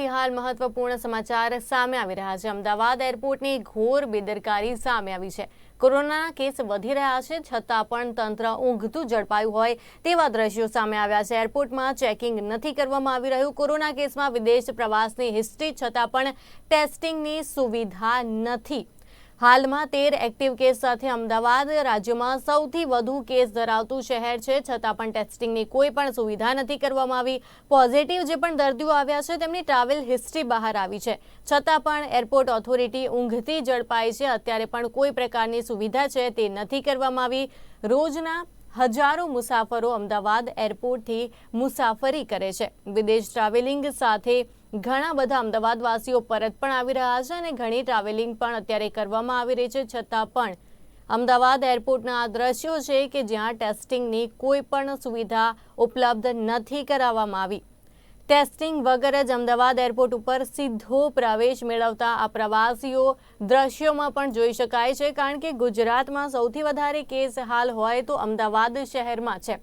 અમદાવાદથી હાલ મહત્વપૂર્ણ સમાચાર સામે આવી રહ્યા છે. અમદાવાદ એરપોર્ટની ઘોર બેદરકારી સામે આવી છે. કોરોનાના કેસ વધી રહ્યા છે, છતાં પણ તંત્ર ઊંઘતું ઝડપાયું હોય તેવા દ્રશ્યો સામે આવ્યા છે. એરપોર્ટમાં ચેકિંગ નથી કરવામાં આવી રહ્યું. કોરોના કેસમાં વિદેશ પ્રવાસની હિસ્ટ્રી છતાં પણ ટેસ્ટિંગની સુવિધા નથી. હાલમાં તેર એક્ટિવ કેસ સાથે અમદાવાદ રાજ્યમાં સૌથી વધુ કેસ ધરાવતું શહેર છે. છતાં પણ ટેસ્ટિંગની કોઈ પણ સુવિધા નથી કરવામાં આવી. પોઝિટિવ જે પણ દર્દીઓ આવ્યા છે, તેમની ટ્રાવેલ હિસ્ટ્રી બહાર આવી છે. છતાં પણ એરપોર્ટ ઓથોરિટી ઊંઘથી ઝડપાઈ છે. અત્યારે પણ કોઈ પ્રકારની સુવિધા છે તે નથી કરવામાં આવી. રોજના હજારો મુસાફરો અમદાવાદ એરપોર્ટથી મુસાફરી કરે છે. વિદેશ ટ્રાવેલિંગ સાથે ઘણા બધા અમદાવાદવાસીઓ પરત પણ આવી રહ્યા છે અને ઘણી ટ્રાવેલિંગ પણ અત્યારે કરવામાં આવી રહી છે. છતાં પણ અમદાવાદ એરપોર્ટના આ દ્રશ્યો છે કે જ્યાં ટેસ્ટિંગની કોઈ પણ સુવિધા ઉપલબ્ધ નથી કરાવવામાં આવી. ટેસ્ટિંગ વગર જ અમદાવાદ એરપોર્ટ ઉપર સીધો પ્રવેશ મેળવતા આ પ્રવાસીઓ દ્રશ્યોમાં પણ જોઈ શકાય છે, કારણ કે ગુજરાતમાં સૌથી વધારે કેસ હાલ હોય તો અમદાવાદ શહેરમાં છે.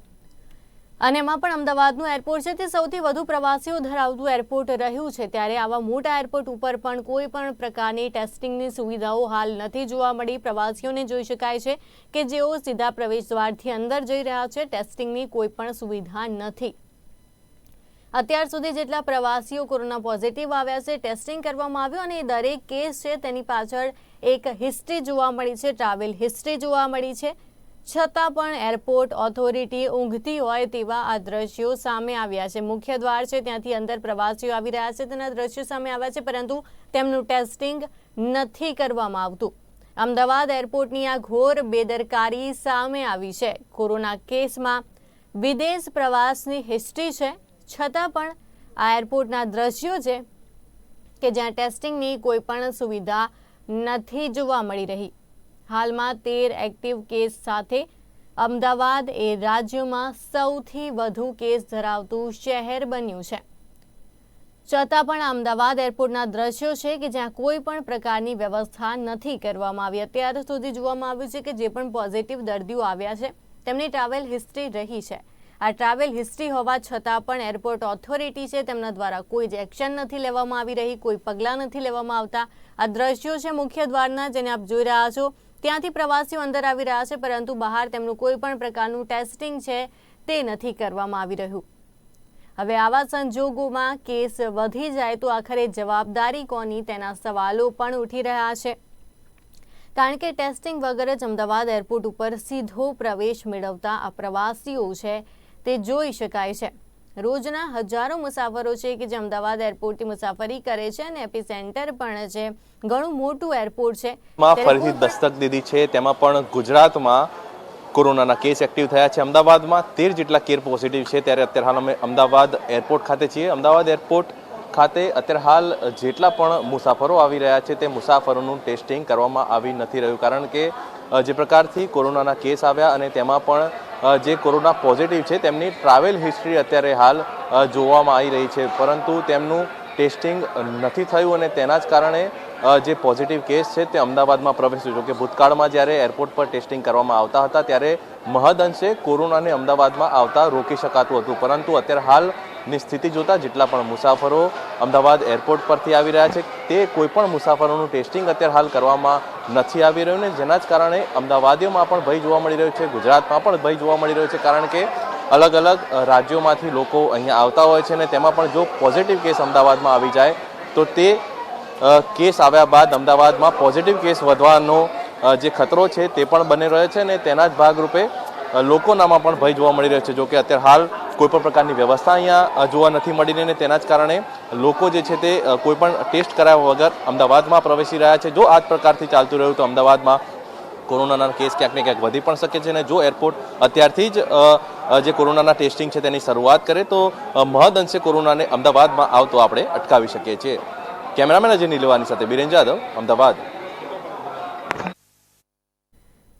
અને એમાં પણ અમદાવાદનું એરપોર્ટ છે, તે સૌથી વધુ પ્રવાસીઓ ધરાવતું એરપોર્ટ રહ્યું છે. ત્યારે આવા મોટા એરપોર્ટ ઉપર પણ કોઈ પણ પ્રકારની ટેસ્ટિંગની સુવિધાઓ હાલ નથી જોવા મળી. પ્રવાસીઓને જોઈ શકાય છે કે જેઓ સીધા પ્રવેશ દ્વારથી અંદર જઈ રહ્યા છે, ટેસ્ટિંગની કોઈ પણ સુવિધા નથી. અત્યાર સુધી જેટલા પ્રવાસીઓ કોરોના પોઝિટિવ આવ્યા છે, ટેસ્ટિંગ કરવામાં આવ્યું અને દરેક કેસ છે તેની પાછળ એક હિસ્ટ્રી જોવા મળી છે, ટ્રાવેલ હિસ્ટ્રી જોવા મળી છે. છતાં પણ એરપોર્ટ ઓથોરિટી ઊંઘતી હોય તેવા આ દ્રશ્યો સામે આવ્યા છે. મુખ્ય દ્વાર છે, ત્યાંથી અંદર પ્રવાસીઓ આવી રહ્યા છે, તેના દ્રશ્યો સામે આવ્યા છે, પરંતુ તેમનું ટેસ્ટિંગ નથી કરવામાં આવતું. અમદાવાદ એરપોર્ટની આ ઘોર બેદરકારી સામે આવી છે. કોરોના કેસમાં વિદેશ પ્રવાસની હિસ્ટ્રી છે. છતાં પણ આ એરપોર્ટના દ્રશ્યો છે કે જ્યાં ટેસ્ટિંગની કોઈ પણ સુવિધા નથી જોવા મળી રહી. હાલમાં તેર એક્ટિવ કેસ સાથે અમદાવાદ એ રાજ્યમાં સૌથી વધુ કેસ ધરાવતું શહેર બન્યું છે. છતાં પણ અમદાવાદ એરપોર્ટના દ્રશ્યો છે કે જ્યાં કોઈ પણ પ્રકારની વ્યવસ્થા નથી કરવામાં આવી. અત્યાર સુધી જોવામાં આવ્યું છે કે જે પણ પોઝિટિવ દર્દીઓ આવ્યા છે, તેમની ટ્રાવેલ હિસ્ટ્રી રહી છે. આ ટ્રાવેલ હિસ્ટ્રી હોવા છતાં પણ એરપોર્ટ ઓથોરિટી છે. તેમના દ્વારા કોઈ જ એક્શન નથી લેવામાં આવી રહી, કોઈ પગલાં નથી લેવામાં આવતા. આ દ્રશ્યો છે મુખ્ય દ્વારના જેને આપ જોઈ રહ્યા છો. ત્યાંથી પ્રવાસીઓ અંદર આવી રહ્યા છે, પરંતુ બહાર તેમનું કોઈ પણ પ્રકારનું ટેસ્ટિંગ છે તે નથી કરવામાં આવી રહ્યું. હવે આવા સંજોગોમાં કેસ વધી જાય તો આખરે જવાબદારી કોની? તેના સવાલો પણ ઉઠી રહ્યા છે. કારણ કે ટેસ્ટિંગ વગર જ અમદાવાદ એરપોર્ટ ઉપર સીધો પ્રવેશ મેળવતા આ પ્રવાસીઓ છે તે જોઈ શકાય છે. રોજના હજારો મુસાફરો છે કે જે અમદાવાદ એરપોર્ટથી મુસાફરી કરે છે અને એપી સેન્ટર પણ છે. ઘણું મોટું એરપોર્ટ છે. માં ફરીથી દસ્તક દીધી છે. તેમાં પણ ગુજરાતમાં કોરોનાના કેસ એક્ટિવ થયા છે. અમદાવાદમાં તેર જેટલા કેર પોઝિટિવ છે. ત્યારે અત્યારે હાલ અમે અમદાવાદ એરપોર્ટ ખાતે છીએ. અમદાવાદ એરપોર્ટ ખાતે અત્યારે હાલ જેટલા પણ મુસાફરો આવી રહ્યા છે તે મુસાફરોનું ટેસ્ટિંગ કરવામાં આવી નથી રહ્યું. કારણ કે જે પ્રકારથી કોરોનાના કેસ આવ્યા અને તેમાં પણ જે કોરોના પોઝિટિવ છે, તેમની ટ્રાવેલ હિસ્ટ્રી અત્યારે હાલ જોવામાં આવી રહી છે. પરંતુ તેમનું ટેસ્ટિંગ નથી થયું અને તેના જ કારણે જે પોઝિટિવ કેસ છે, તે અમદાવાદમાં પ્રવેશ્યું. જોકે ભૂતકાળમાં જ્યારે એરપોર્ટ પર ટેસ્ટિંગ કરવામાં આવતા હતા, ત્યારે મહદઅંશે કોરોનાને અમદાવાદમાં આવતા રોકી શકાતું હતું. પરંતુ અત્યારે હાલની સ્થિતિ જોતાં જેટલા પણ મુસાફરો અમદાવાદ એરપોર્ટ પરથી આવી રહ્યા છે, તે કોઈપણ મુસાફરોનું ટેસ્ટિંગ અત્યારે હાલ કરવામાં નથી આવી રહ્યું ને જેના જ કારણે અમદાવાદીઓમાં પણ ભય જોવા મળી રહ્યો છે, ગુજરાતમાં પણ ભય જોવા મળી રહ્યો છે, કારણ કે અલગ અલગ રાજ્યોમાંથી લોકો અહીંયા આવતા હોય છે ને તેમાં પણ જો પોઝિટિવ કેસ અમદાવાદમાં આવી જાય, તો તે કેસ આવ્યા બાદ અમદાવાદમાં પોઝિટિવ કેસ વધવાનો જે ખતરો છે તે પણ બની રહ્યો છે ને તેના જ ભાગરૂપે લોકોનામાં પણ ભય જોવા મળી રહ્યો છે. જો કે અત્યારે હાલ કોઈ પણ પ્રકારની વ્યવસ્થા અહીંયા જોવા નથી મળી રહી અને તેના જ કારણે લોકો જે છે તે કોઈપણ ટેસ્ટ કરાવ્યા વગર અમદાવાદમાં પ્રવેશી રહ્યા છે. જો આ જ પ્રકારથી ચાલતું રહ્યું તો અમદાવાદમાં કોરોનાના કેસ ક્યાંક ને ક્યાંક વધી પણ શકે છે અને જો એરપોર્ટ અત્યારથી જ જે કોરોનાના ટેસ્ટિંગ છે તેની શરૂઆત કરે તો મહદ મહદઅંશે કોરોનાને અમદાવાદમાં આવતો આપણે અટકાવી શકીએ છીએ. કેમેરામેન અજય નીલવાની સાથે બિરેન જાદવ અમદાવાદ.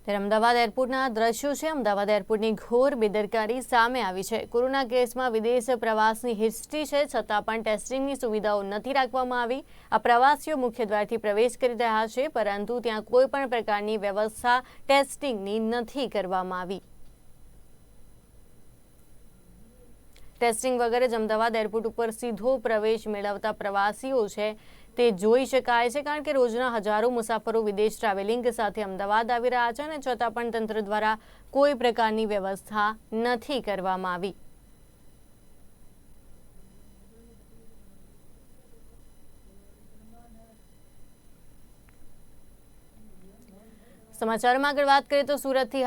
ત્યારે અમદાવાદ એરપોર્ટના દ્રશ્યો છે. અમદાવાદ એરપોર્ટની ઘોર બેદરકારી સામે આવી છે. કોરોના કેસમાં વિદેશ પ્રવાસની હિસ્ટ્રી છે. છતાં પણ ટેસ્ટિંગની સુવિધાઓ નથી રાખવામાં આવી. આ પ્રવાસીઓ મુખ્ય દ્વારથી પ્રવેશ કરી રહ્યા છે, પરંતુ ત્યાં કોઈ પણ પ્રકારની વ્યવસ્થા ટેસ્ટિંગની નથી કરવામાં આવી. ટેસ્ટિંગ વગર જ અમદાવાદ એરપોર્ટ ઉપર સીધો પ્રવેશ મેળવતા પ્રવાસીઓ છે. તે જોઈ શકાય છે કારણ કે રોજના હજારો મુસાફરો વિદેશ ટ્રાવેલિંગ સાથે અમદાવાદ આવી રહ્યા છે અને છતાં પણ તંત્ર દ્વારા કોઈ પ્રકારની વ્યવસ્થા નથી કરવામાં આવી. સમાચારમાં આગળ વાત કરીએ તો સુરતથી